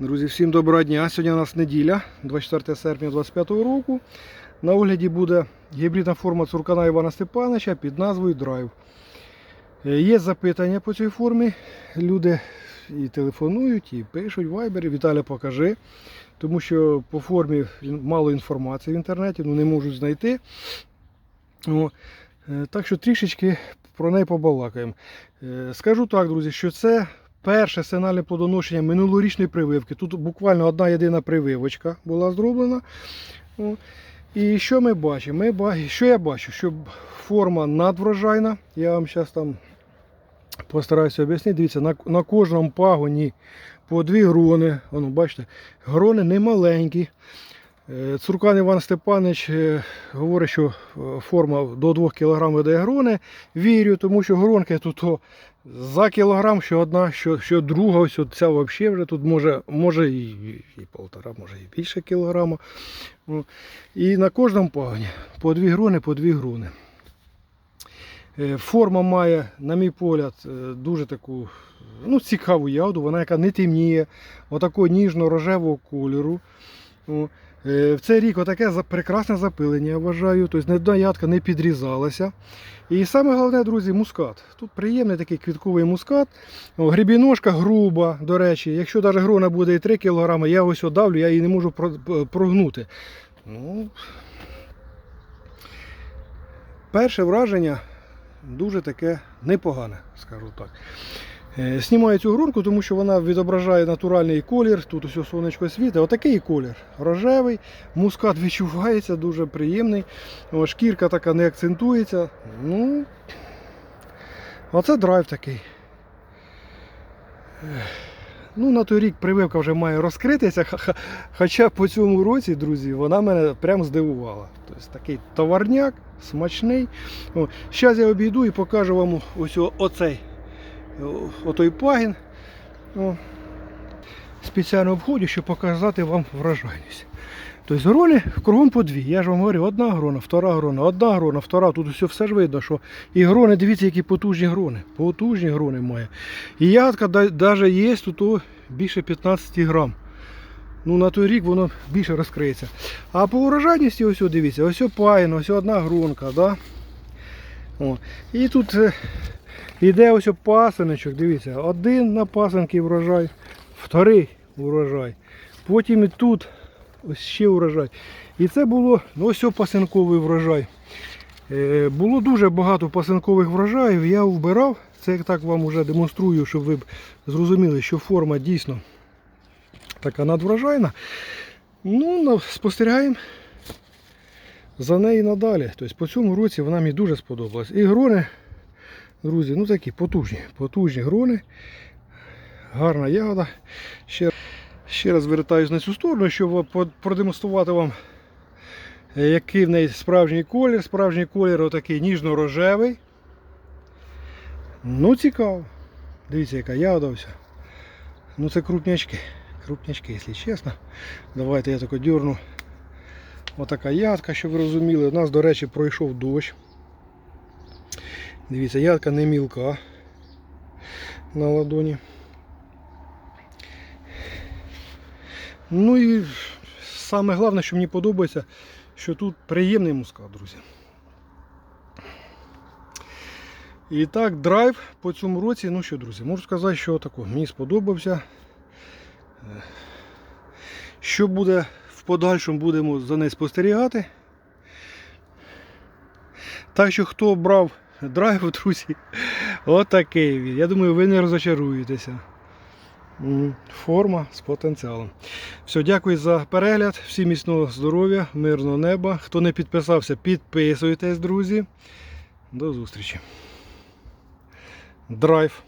Друзі, всім доброго дня. Сьогодні у нас неділя, 24 серпня 2025 року. На огляді буде гібридна форма цуркана Івана Степановича під назвою Драйв. Е, Є запитання по цій формі. Люди і телефонують, і пишуть в Viber. Віталя, покажи. Тому що по формі мало інформації в інтернеті, ну не можуть знайти. О, е, Так що трішечки про неї побалакаємо. Е, Скажу так, друзі, що це перше сигнальне плодоношення минулорічної прививки. Тут буквально одна єдина прививочка була зроблена. І що ми бачимо? Ми Що я бачу? Що форма надврожайна. Я вам зараз там постараюся об'яснити. Дивіться, на, на кожному пагоні по дві грони. Воно, бачите, грони не маленькі. Е, Цуркан Іван Степанович е, говорить, що е, форма до 2 кг видає грони. Вірю, тому що гронки тут за кілограм, що одна, що, що друга, ось ця взагалі вже тут може, може і, і, полтора, може і більше кілограма. І на кожному пагоні по дві грони, по дві грони. Форма має, на мій погляд, дуже таку ну, цікаву ягоду, вона яка не темніє, отакого ніжно-рожевого кольору. Е, В цей рік отаке прекрасне запилення, я вважаю. Тобто не ягодка не підрізалася. І саме головне, друзі, мускат. Тут приємний такий квітковий мускат. Грібіножка груба, до речі. Якщо навіть грона буде і 3 кг, я ось давлю, я її не можу прогнути. Ну, перше враження дуже таке непогане, скажу так. Е, Знімаю цю грунку, тому що вона відображає натуральний колір. Тут усе сонечко світить. Отакий колір. Рожевий, мускат відчувається, дуже приємний. Шкірка така не акцентується. Ну, оце драйв такий. Ну, на той рік прививка вже має розкритися, хоча по цьому році, друзі, вона мене прям здивувала. Тобто такий товарняк, смачний. Зараз я обійду і покажу вам ось оцей отой пагін. О, спеціально обходю, щоб показати вам вражайність. Тобто грони кругом по дві. Я ж вам говорю, одна грона, втора грона, одна грона, втора. Тут все, все ж видно, що і грони, дивіться, які потужні грони. Потужні грони має. І ягодка навіть є тут більше 15 грам. Ну, на той рік воно більше розкриється. А по урожайності, ось дивіться, ось о ось одна гронка. Да? О. І тут е, іде ось пасиночок, дивіться, один на пасинки врожай, вторий урожай. Потім і тут ось ще урожай. І це було ну, ось пасинковий врожай. Е, було дуже багато пасинкових врожаїв. Я вбирав. Це я так вам вже демонструю, щоб ви зрозуміли, що форма дійсно така надврожайна. Ну, спостерігаємо за нею надалі. Тобто по цьому році вона мені дуже сподобалась. І грони, друзі, ну такі потужні, потужні грони. Гарна ягода. Ще, ще раз вертаюсь на цю сторону, щоб продемонструвати вам, е, який в неї справжній колір. Справжній колір отакий ніжно-рожевий. Ну, цікаво. Дивіться, яка ягода вся. Ну це крупнячки. Крупнячки, якщо чесно. Давайте я тако дерну. Отака ядка, щоб ви розуміли. У нас, до речі, пройшов дощ. Дивіться, ядка не мілка на ладоні. Ну і саме головне, що мені подобається, що тут приємний мускат, друзі. І так, драйв по цьому році, ну що, друзі, можу сказати, що тако, мені сподобався. Що буде в подальшому, будемо за нею спостерігати. Так що, хто брав драйв, друзі, отакий він. Я думаю, ви не розочаруєтеся. Форма з потенціалом. Все, дякую за перегляд. Всім міцного здоров'я, мирного неба. Хто не підписався, підписуйтесь, друзі. До зустрічі. Драйв.